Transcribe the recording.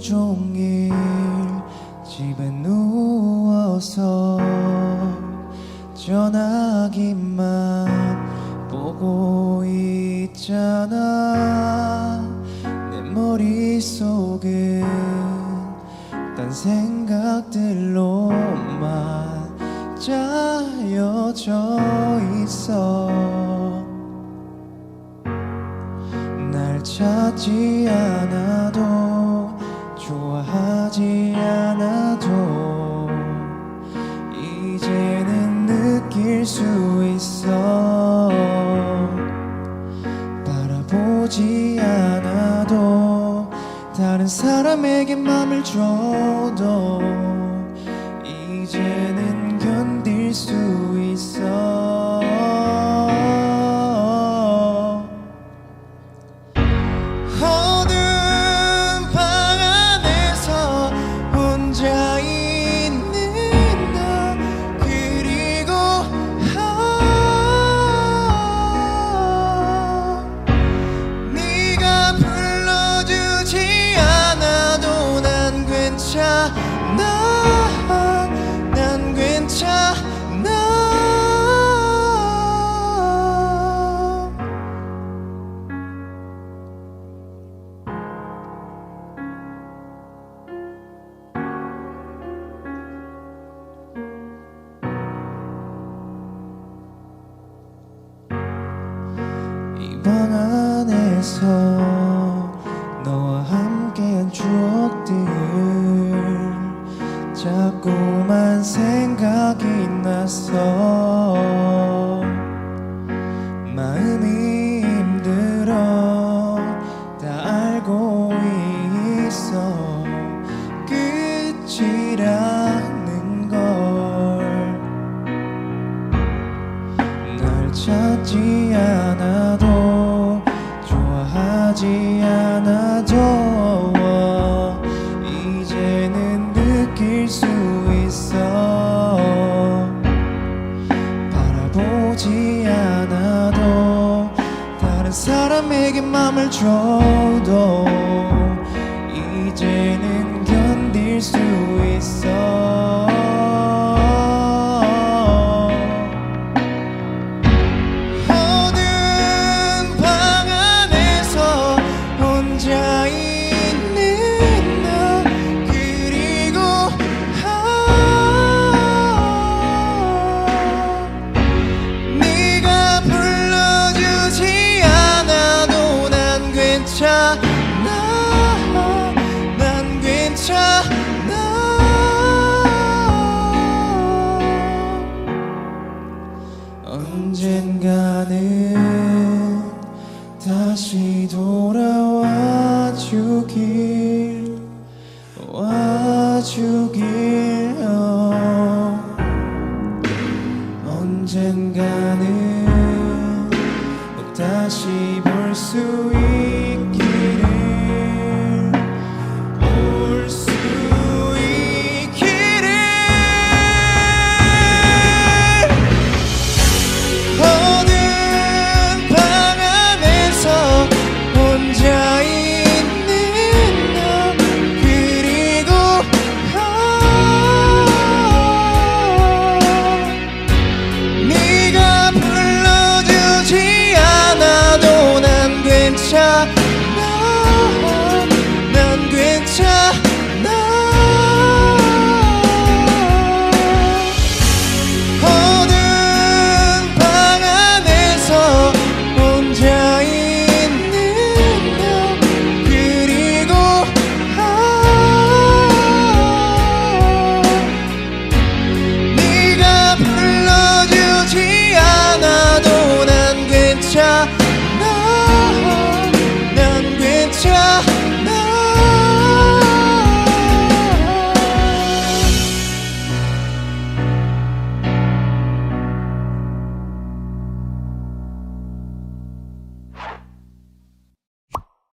종일 집에 누워서 전화기만 보고 있잖아. 내 머릿속은 딴 생각들로만 짜여져 있어. 날 찾지 않아도 좋아하지 않아도 이제는 느낄 수 있어. 바라보지 않아도 다른 사람에게 맘을 줘도 이제는 견딜 수 괜찮아. 난 괜찮아. 이방 안에서 날 찾지 않아도 좋아하지 않아도 이제는 느낄 수 있어. 바라보지 않아도 다른 사람에게 맘을 줘 와 주길 와 주길 어. 언젠가는 꼭 다시 볼 수 있길